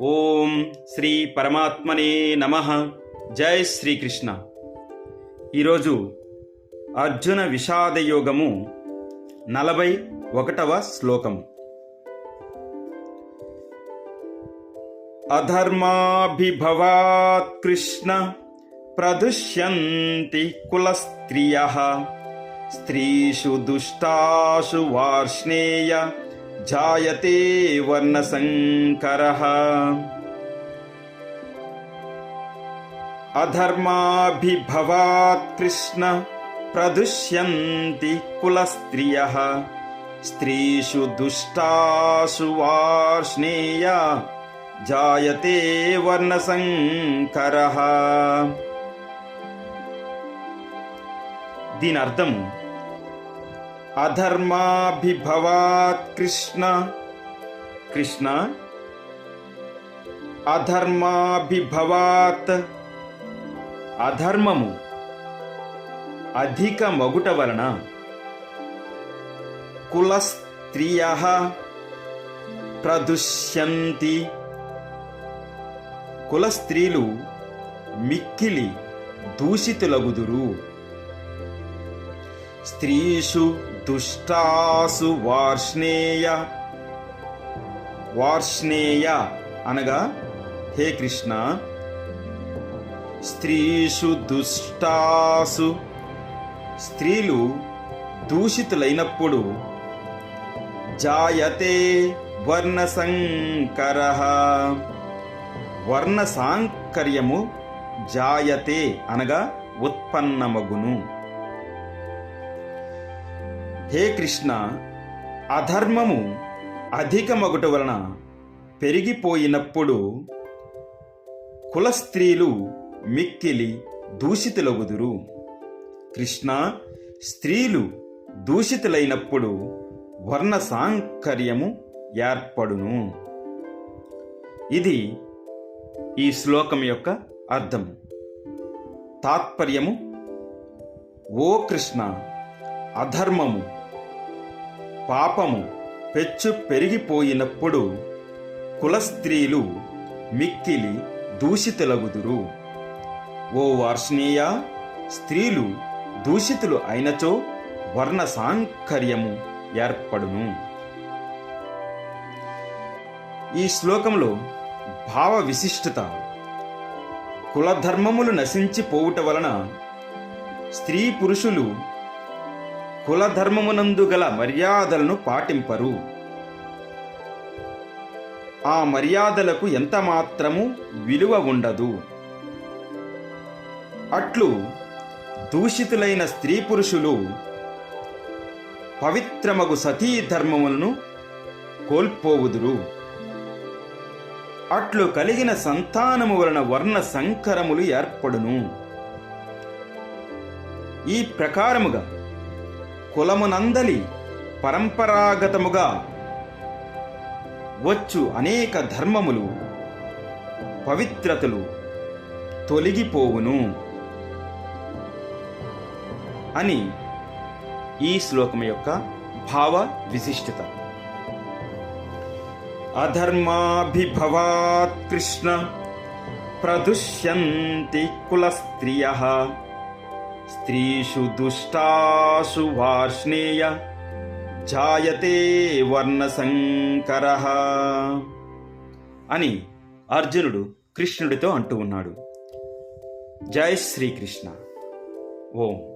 ఓం శ్రీ పరమాత్మనే నమ. జై శ్రీకృష్ణ. ఈరోజు అర్జున విషాద యోగము నలభై ఒకటవ శ్లోకము. అధర్మాభిభవాత్ కృష్ణ ప్రదుష్యంతి కులస్త్రియ. స్త్రీషు దుష్టాషు వార్ష్ణేయ జాయతే వర్ణసంకర అధర్మాభిభవాత్ కృష్ణ ప్రదుష్యంతి కులస్త్రియ స్త్రీషు దుష్టాషు వార్ష్ణేయ జాయతే వర్ణసంకర దీని అర్థం అధర్మాభిభవాత్ కృష్ణ కృష్ణ అధర్మాభిభవాత్ అధర్మము అధిక మగుట వలన కులస్త్రియ ప్రదుష్యంతి కుల స్త్రీలు మిక్కిలి దూషితులగుదురు స్త్రీషు దుష్టాసు వార్ష్ణేయ. వార్ష్ణేయ అనగా హే కృష్ణ స్త్రీషు దుష్టాసు. స్త్రీలు దూషితులైనప్పుడు జాయతే వర్ణసంకర. వర్ణ సాంకర్యము జాయతే అనగా ఉత్పన్నమగును. హే కృష్ణ అధర్మము అధికమగుట వలన పెరిగిపోయినప్పుడు కుల స్త్రీలు మిక్కిలి దూషితులగుదురు. కృష్ణ స్త్రీలు దూషితులైనప్పుడు వర్ణ సాంకర్యము ఏర్పడును. ఇది ఈ శ్లోకం యొక్క అర్థం. తాత్పర్యము ఓ కృష్ణ అధర్మము పాపము పెచ్చు పెరిగిపోయినప్పుడు కుల స్త్రీలు మిక్కిలి దూషితులగుదురు. ఓ వార్ష్ణీయ స్త్రీలు దూషితులు అయినచో వర్ణ సాంకర్యము ఏర్పడును. ఈ శ్లోకంలో భావ విశిష్టత కులధర్మములు నశించిపోవుట వలన స్త్రీ పురుషులు కులధర్మమునందు గల మర్యాదలను పాటింపరు. ఆ మర్యాదలకు ఎంత మాత్రము విలువ ఉండదు. అట్లు దూషితులైన స్త్రీ పురుషులు పవిత్రమగు సతీ ధర్మములను కోల్పోవుదురు. అట్లు కలిగిన సంతానము వలన వర్ణ సంకరములు ఏర్పడును. ఈ ప్రకారముగా కులమునందలి పరంపరాగతముగా వచ్చు అనేక ధర్మములు పవిత్రతలు తొలగిపోవును అని ఈ శ్లోకం యొక్క భావ విశిష్టత. అధర్మాభిభవాత్ కృష్ణ ప్రదుష్యంతి కులస్త్రియ స్త్రీషు దుష్టాసు వార్ష్ణేయ జాయతే వర్ణశంకర అని అర్జునుడు కృష్ణుడితో అంటూ ఉన్నాడు. జై శ్రీకృష్ణ. ఓం.